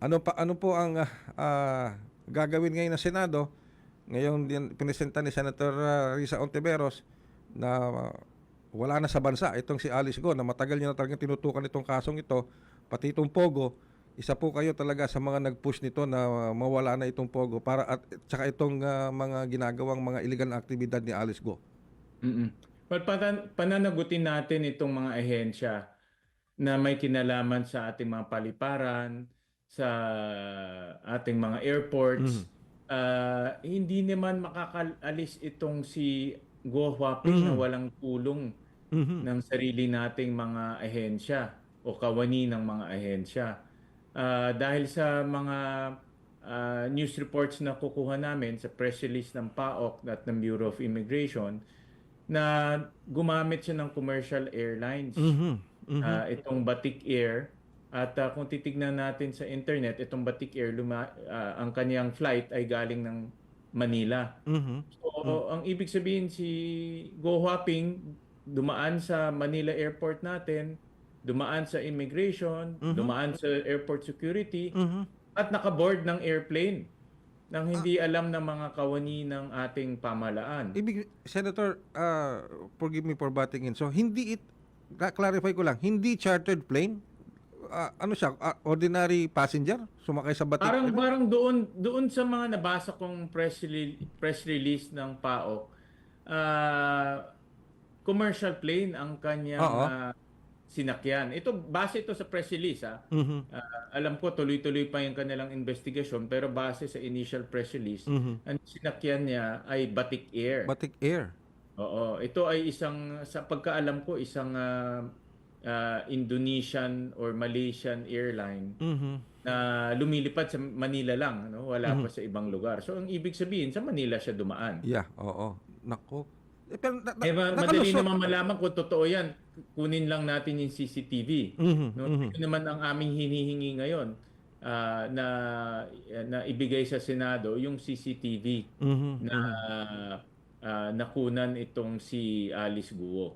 Ano pa ano po ang ah, gagawin ngayon ng Senado? Ngayon din pinesenta ni Senator ah, Risa Ontiveros na wala na sa bansa itong si Alice Go na matagal niya na talagang tinutukan itong kasong ito, pati itong Pogo. Isa po kayo talaga sa mga nag-push nito na mawala na itong Pogo para at tsaka itong ah, mga ginagawang mga illegal na aktibidad ni Alice Go. Mm-mm. But patan- pananagutin natin itong mga ahensya na may kinalaman sa ating mga paliparan, sa ating mga airports. Ah, hindi naman makakaalis itong si Go Huaping na walang tulong ng sarili nating mga ahensya o kawani ng mga ahensya. Ah, dahil sa mga ah, news reports na kukuha namin sa press release ng PAOK at ng Bureau of Immigration na gumamit siya ng commercial airlines. Ah, itong Batik Air at ah, kung titignan natin sa internet, itong Batik Air luma, ah, ang kanyang flight ay galing ng Manila. So, ang ibig sabihin si Go Huaping dumaan sa Manila Airport natin, dumaan sa immigration, dumaan sa airport security, at nakaboard ng airplane nang hindi alam ng mga kawani ng ating pamalaan. Ibig Senator, ah, forgive me for butting in. So hindi it clarify ko lang, hindi chartered plane. Ah, ano siya? Ah, ordinary passenger sumakay sa batik. Parang parang doon doon sa mga nabasa kong press release, press release ng PAOK, ah, commercial plane ang kanyang Oo. ah, sinakyan. Ito base ito sa press release ah. Mhm. Ah, alam ko tuloy-tuloy pa yung kanilang investigation pero base sa initial press release, ang sinakyan niya ay Batik Air. Batik Air. Oo, ito ay isang sa pagkaalam ko isang ah, ah, Indonesian or Malaysian airline Mhm. na lumilipad sa Manila lang, no? Wala pa sa ibang lugar. So ang ibig sabihin sa Manila siya dumaan. Yeah, oo. Nako. Eh, pero na, na, Eh ma- madali naman malaman kung totoo 'yan. Kunin lang natin yung CCTV. Mhm, No, ito naman ang aming hinihingi ngayon ah, na na ibigay sa Senado yung CCTV Mhm. na ah, nakunan itong si Alice Guo.